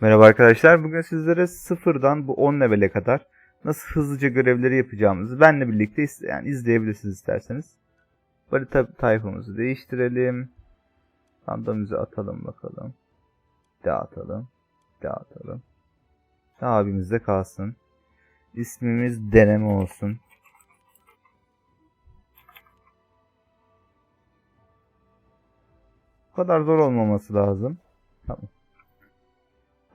Merhaba arkadaşlar. Bugün sizlere sıfırdan bu 10 levele kadar nasıl hızlıca görevleri yapacağımızı benle birlikte is- yani izleyebilirsiniz isterseniz. Harita tayfamızı değiştirelim. Randomize atalım bakalım. Dağıtalım. Dağıtalım. Abimizde kalsın. İsmimiz deneme olsun. Bu kadar zor olmaması lazım. Tamam.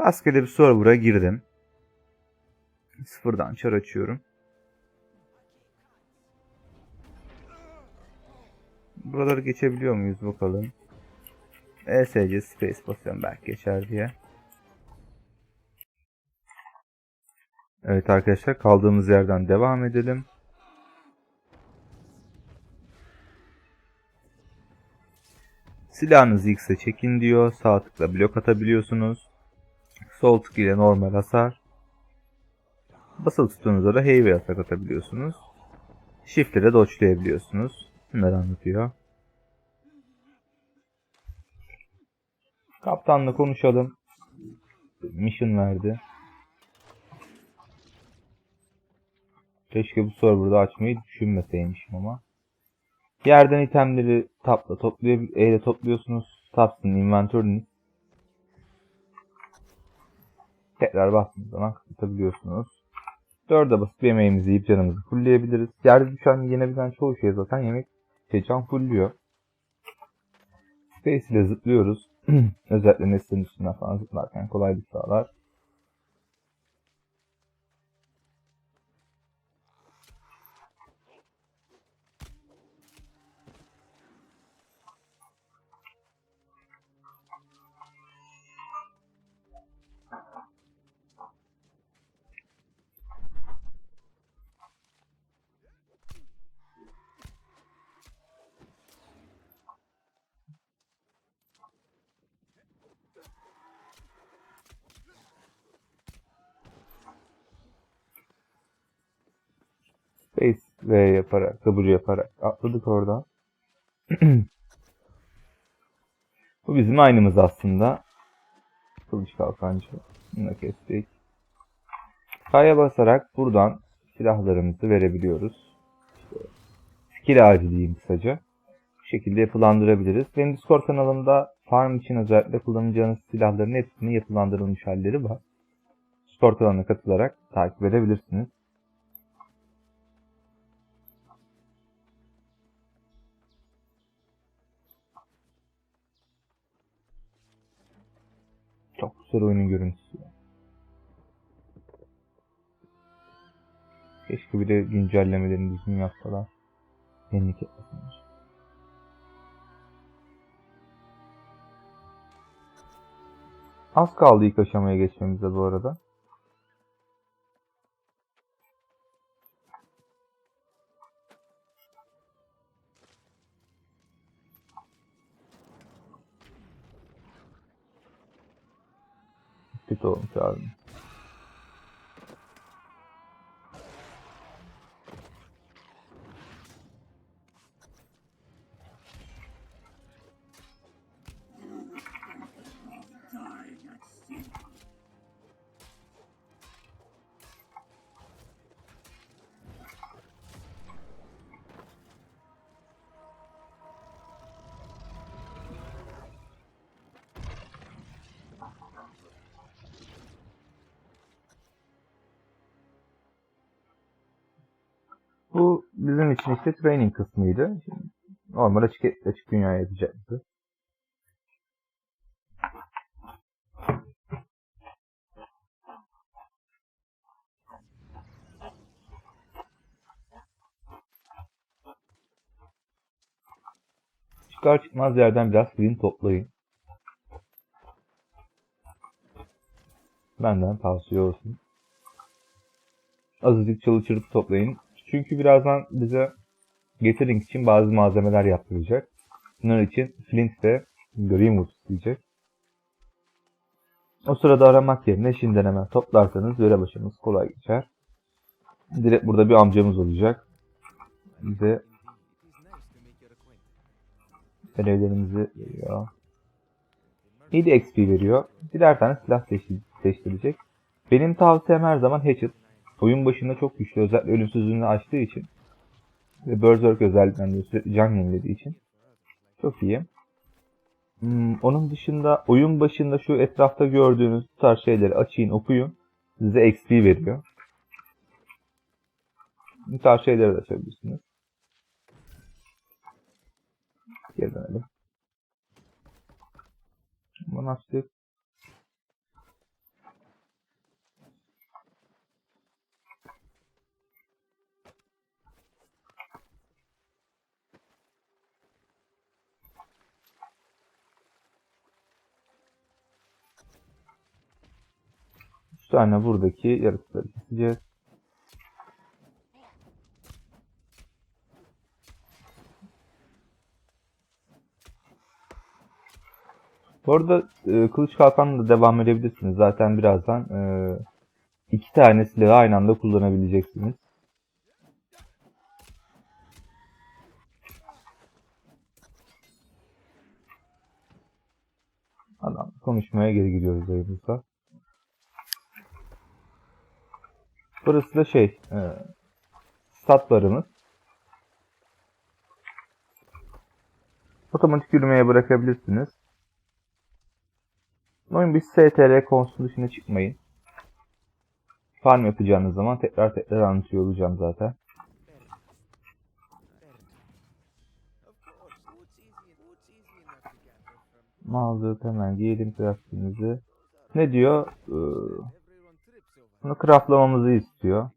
Rastgele bir server'a girdim. Sıfırdan çar açıyorum. Buraları geçebiliyor muyuz bakalım. ESC space basıyorum belki geçer diye. Evet arkadaşlar kaldığımız yerden devam edelim. Silahınızı X'e çekin diyor. Sağ tıkla blok atabiliyorsunuz. Sol tık ile normal hasar. Basılı tuttuğunuzda da hey ve atak atabiliyorsunuz. Shift ile dodge'layabiliyorsunuz. Bunları anlatıyor. Kaptanla konuşalım. Mission verdi. Keşke bu serverda açmayı düşünmeseymişim ama. Yerden itemleri tapla toplayabilir, E ile topluyorsunuz. Tapsın inventörünüz. Tekrar bastığınız zaman kapatabiliyorsunuz. Dörde basıp yemeğimizi yiyip canımızı fullleyebiliriz. Yerde düşen yenebilen çoğu şey zaten yemek şey can fullliyor. Space ile zıplıyoruz. Özellikle nesnenin üstünden falan zıplarken kolaylık sağlar. V yaparak, W yaparak atladık oradan. Bu bizim aynımız aslında. Kılıç kalkancı. Bunu kestik. K'ya basarak buradan silahlarımızı verebiliyoruz. İşte skill ağacı diyeyim kısaca. Bu şekilde yapılandırabiliriz. Benim Discord kanalımda farm için özellikle kullanacağınız silahların hepsinin yapılandırılmış halleri var. Discord kanalına katılarak takip edebilirsiniz. Güzel oyunun görüntüsü. Keşke bir de güncellemelerini düzgün yapsalar. Yenilik etmesinler. Az kaldı ilk aşamaya geçmemize bu arada. getötet und dann işte training kısmıydı. Normal açık, açık dünyaya yapacaktı. Çıkar çıkmaz yerden biraz film toplayın. Benden tavsiye olsun. Azıcık çalı çırpı toplayın. Çünkü birazdan bize Gathering için bazı malzemeler yaptıracak. Bunun için Flint ve Greenwood isteyecek. O sırada aramak yerine şimdiden hemen toplarsanız görev başımız kolay geçer. Direkt burada bir amcamız olacak. Bize görevlerimizi veriyor. 7 XP veriyor. Birer tane silah seçti- seçtirecek. Benim tavsiyem her zaman Hatchet. Oyun başında çok güçlü. Özellikle ölümsüzlüğünü açtığı için. Ve Berserk özelliğinden de sürekli can yenilediği için. Çok iyi. Hmm, onun dışında oyun başında şu etrafta gördüğünüz bu tarz şeyleri açın okuyun. Size XP veriyor. Bu tarz şeyleri de açabilirsiniz. Geri dönelim. Bunu açtık. Tane buradaki yaratıkları keseceğiz. Bu arada e, kılıç kalkanla da devam edebilirsiniz. Zaten birazdan e, iki tane silahı aynı anda kullanabileceksiniz. Adam konuşmaya geri gidiyoruz dayımızla. Burası da şey, e, stat barımız. Otomatik yürümeye bırakabilirsiniz. Oyun bir STR konusunda dışına çıkmayın. Farm yapacağınız zaman tekrar tekrar anlatıyor olacağım zaten. Mağaza hemen giyelim craftimizi. Ne diyor? Ee, bunu craftlamamızı istiyor.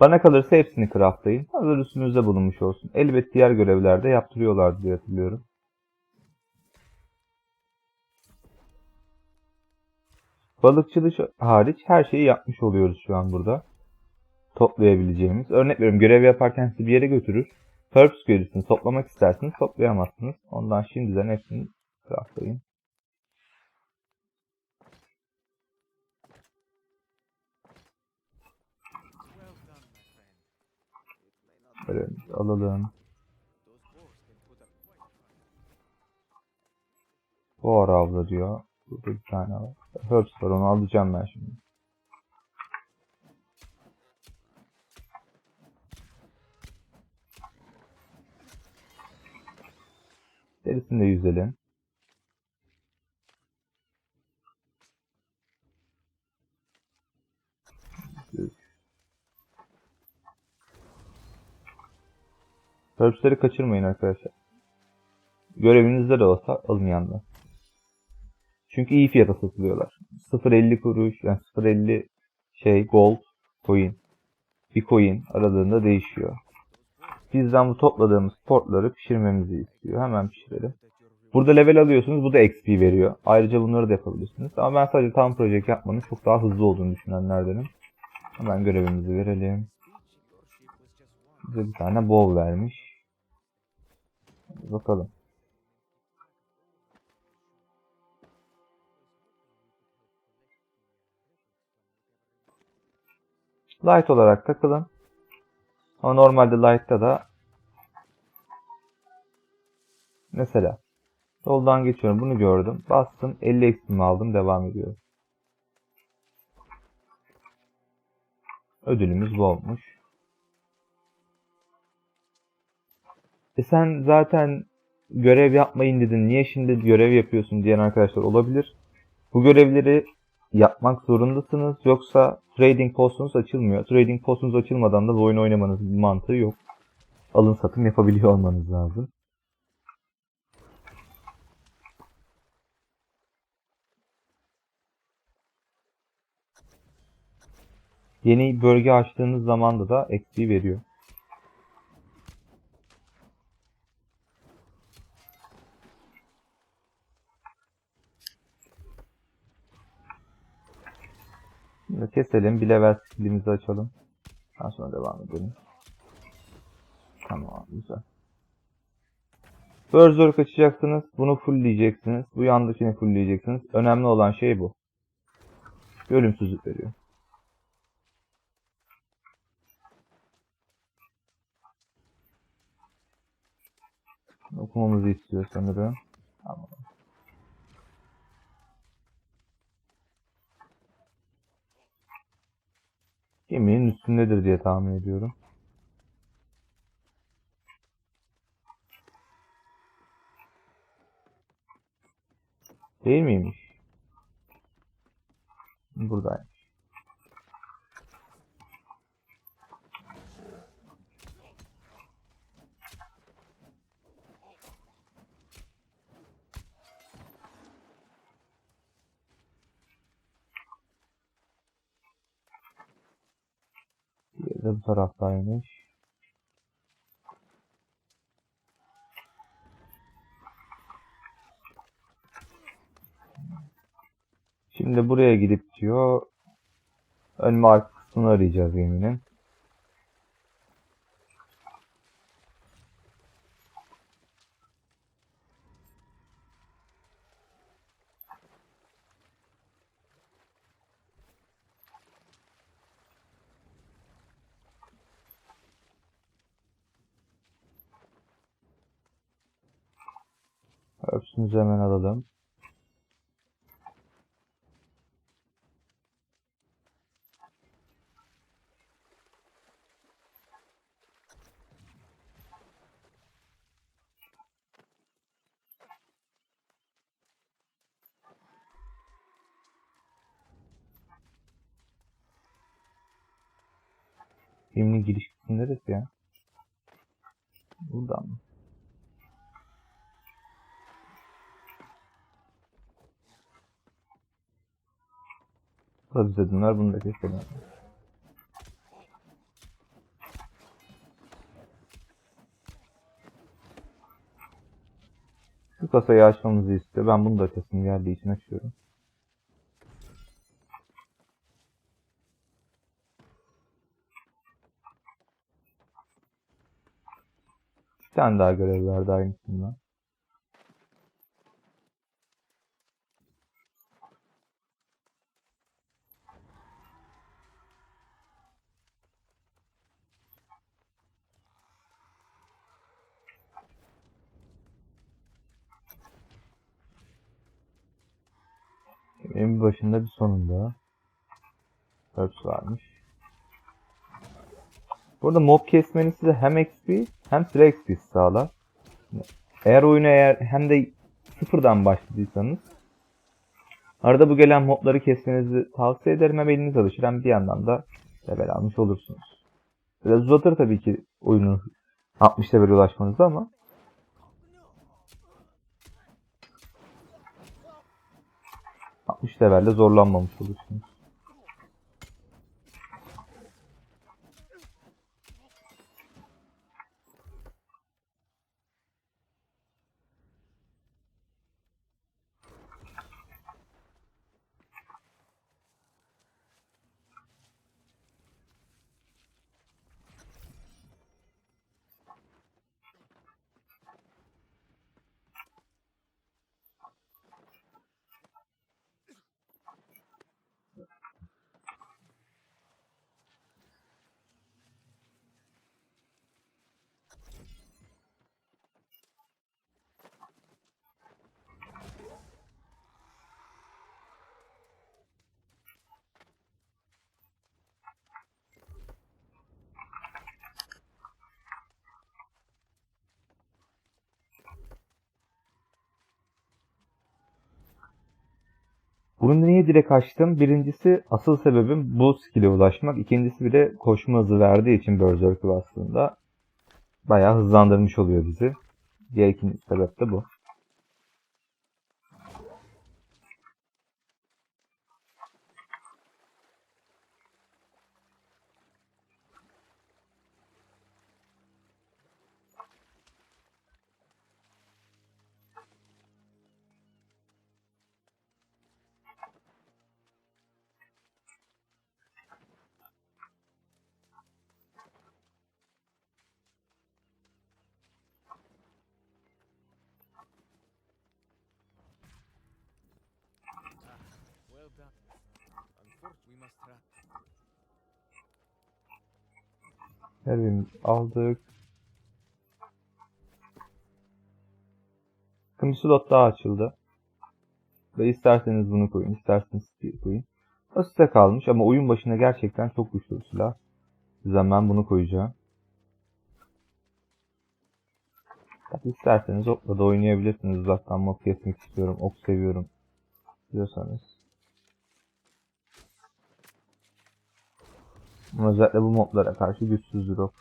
Bana kalırsa hepsini craftlayın. Hazır üstünüzde bulunmuş olsun. Elbet diğer görevlerde yaptırıyorlardı diye hatırlıyorum. Balıkçılık hariç her şeyi yapmış oluyoruz şu an burada. Toplayabileceğimiz. Örnek veriyorum görev yaparken sizi bir yere götürür. Herbs görürsünüz. Toplamak istersiniz. Toplayamazsınız. Ondan şimdiden hepsini craftlayın. Böyle alalım. Bu ara avla diyor. Burada bir tane var. Herbs var onu alacağım ben şimdi. Derisini de yüzelim. Herbs'leri kaçırmayın arkadaşlar. Görevinizde de olsa alın yandan. Çünkü iyi fiyata satılıyorlar. 0.50 kuruş yani 0.50 şey gold coin bir coin aralığında değişiyor. Bizden bu topladığımız portları pişirmemizi istiyor. Hemen pişirelim. Burada level alıyorsunuz. Bu da XP veriyor. Ayrıca bunları da yapabilirsiniz. Ama ben sadece tam proje yapmanın çok daha hızlı olduğunu düşünenlerdenim. Hemen görevimizi verelim. Bize bir tane bow vermiş. Bakalım. Light olarak takılın. Ama normalde Light'ta da mesela yoldan geçiyorum bunu gördüm. Bastım 50 eksimi aldım devam ediyorum. Ödülümüz bu olmuş. E sen zaten görev yapmayın dedin. Niye şimdi görev yapıyorsun diyen arkadaşlar olabilir. Bu görevleri yapmak zorundasınız. Yoksa trading postunuz açılmıyor. Trading postunuz açılmadan da bu oyunu oynamanızın bir mantığı yok. Alın satım yapabiliyor olmanız lazım. Yeni bölge açtığınız zaman da da XP veriyor. Şimdi keselim. Bir level skillimizi açalım. Daha sonra devam edelim. Tamam güzel. Berserk açacaksınız. Bunu fullleyeceksiniz. Bu yandakini fullleyeceksiniz. Önemli olan şey bu. Ölümsüzlük veriyor. Okumamızı istiyor sanırım. Tamam. Geminin üstündedir diye tahmin ediyorum. Değil miymiş? Buradaymış. De bu taraftaymış. Şimdi buraya gidip diyor ön ve arka kısmını arayacağız geminin. Öpsünüzü hemen alalım. Filmin giriş kısmı neresi ya? Buradan mı? Bize döner bunu da keselim. Şu kasayı açmamızı istiyor. Ben bunu da açasım geldiği için açıyorum. Bir tane daha görev verdi aynısından. En başında bir sonunda. Perks varmış. Burada mob kesmeniz size hem XP hem süre XP sağlar. Eğer oyunu eğer hem de sıfırdan başladıysanız arada bu gelen mobları kesmenizi tavsiye ederim hem eliniz alışır hem bir yandan da level almış olursunuz. Biraz uzatır tabii ki oyunu 60 level ulaşmanızı ama 60 levelde zorlanmamış olursunuz. Bunu niye direkt açtım? Birincisi asıl sebebim bu skill'e ulaşmak. İkincisi bir de koşma hızı verdiği için Berserk'ü aslında bayağı hızlandırmış oluyor bizi. Diğer ikinci sebep de bu. Well done. On foot we must travel. Her aldık. Bir slot daha açıldı. Ve isterseniz bunu koyun, isterseniz koyun. O size kalmış ama oyun başında gerçekten çok güçlü bir silah. Yüzden ben bunu koyacağım. Tabi isterseniz okla da oynayabilirsiniz. Uzaktan mob kesmek istiyorum. Ok seviyorum. Diyorsanız. Özellikle bu moblara karşı güçsüzdür ok.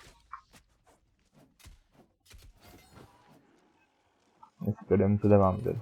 Neyse görevimize devam edelim.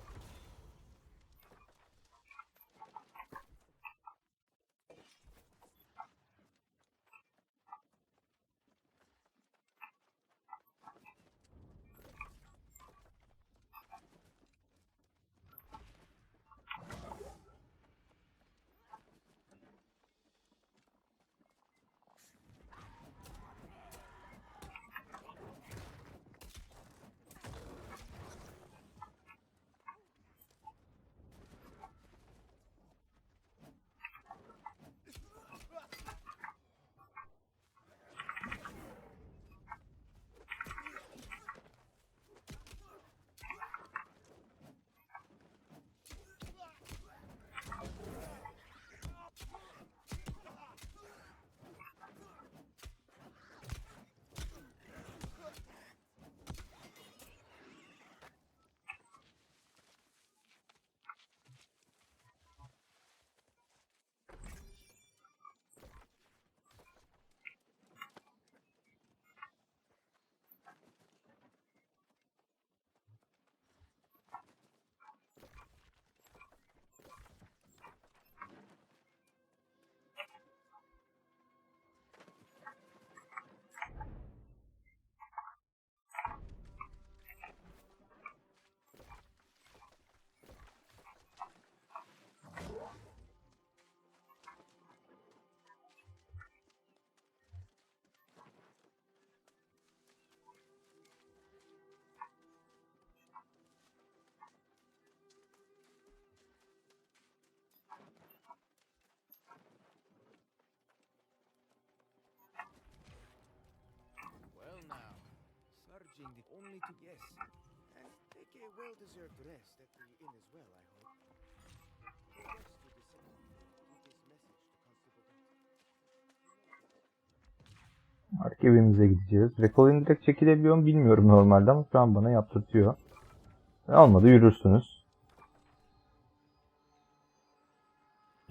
The only to yes, and take a well-deserved rest at the inn as well, I hope. Request to descend. Give this message to Constable. Artık evimize gideceğiz. Rekolin direkt çekilebiliyor mu bilmiyorum normalde ama şu an bana yaptırtıyor. E, Olmadı yürürsünüz.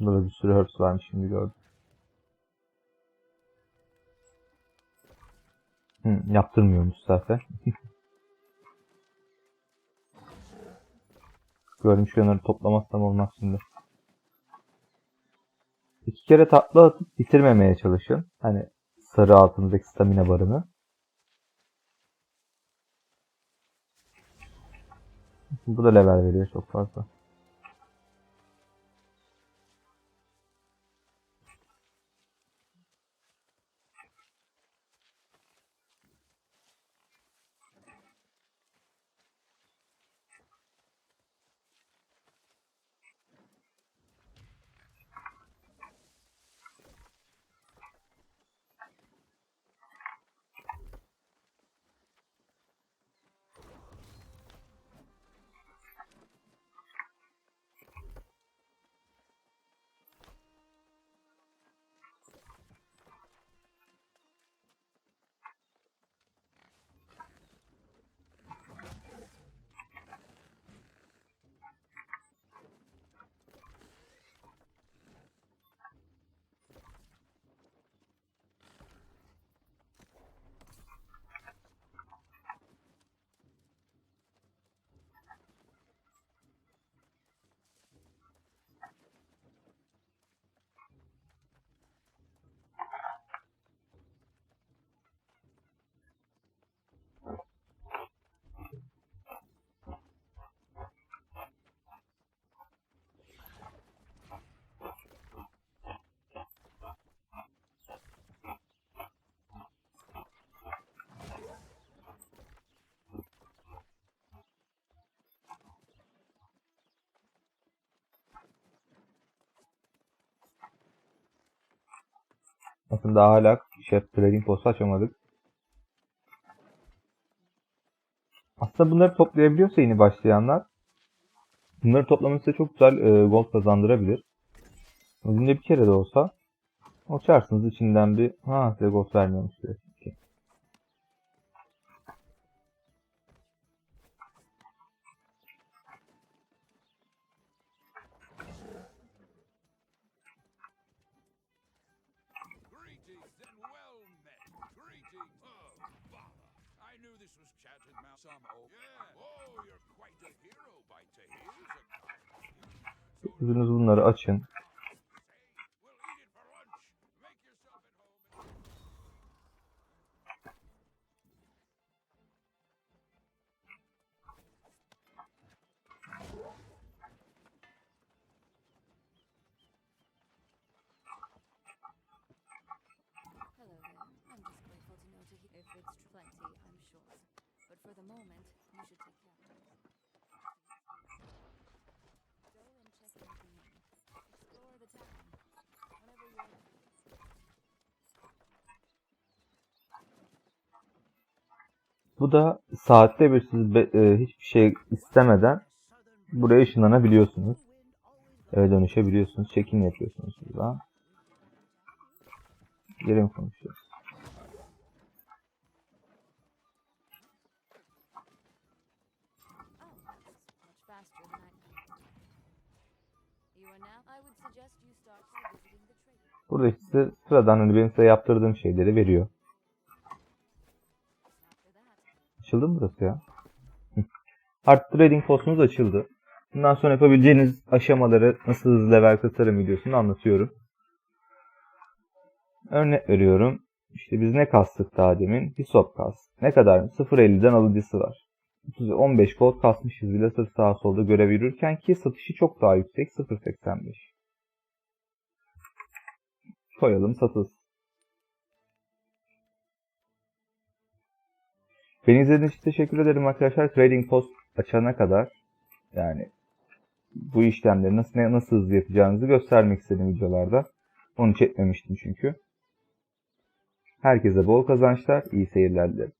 Burada bir sürü herbs varmış şimdi gördüm. Hı, yaptırmıyormuş zaten. Gördüm şu yanları toplamazsam olmaz şimdi. İki kere tatlı atıp bitirmemeye çalışın. Hani sarı altındaki stamina barını. Bu da level veriyor çok fazla. Bakın daha hala Chef Trading Post'u açamadık. Aslında bunları toplayabiliyorsa yeni başlayanlar bunları toplaması size çok güzel e, gold kazandırabilir. Günde bir kere de olsa açarsınız içinden bir ha size ghost vermiyormuş knew this was chatted mouth some old. Yeah. Oh, you're quite a hero by Tahir's account. Bunları açın. Bu da saatte bir siz be- e, hiçbir şey istemeden buraya ışınlanabiliyorsunuz. Eve dönüşebiliyorsunuz. Check-in yapıyorsunuz burada. Geri mi konuşuyoruz? Burada size sıradan hani benim size yaptırdığım şeyleri veriyor. Açıldı mı burası ya? Hı. Art Trading postumuz açıldı. Bundan sonra yapabileceğiniz aşamaları nasıl hızlı level kasarım videosunu anlatıyorum. Örnek veriyorum. İşte biz ne kastık daha demin? Bir sop kas. Ne kadar? 0.50'den alıcısı var. 30 15 gold kasmışız bile sırf sağa solda görev yürürken ki satışı çok daha yüksek 0.85. Koyalım satılsın. Beni izlediğiniz için teşekkür ederim arkadaşlar. Trading Post açana kadar yani bu işlemleri nasıl nasıl hızlı yapacağınızı göstermek istedim videolarda. Onu çekmemiştim çünkü. Herkese bol kazançlar, iyi seyirler dilerim.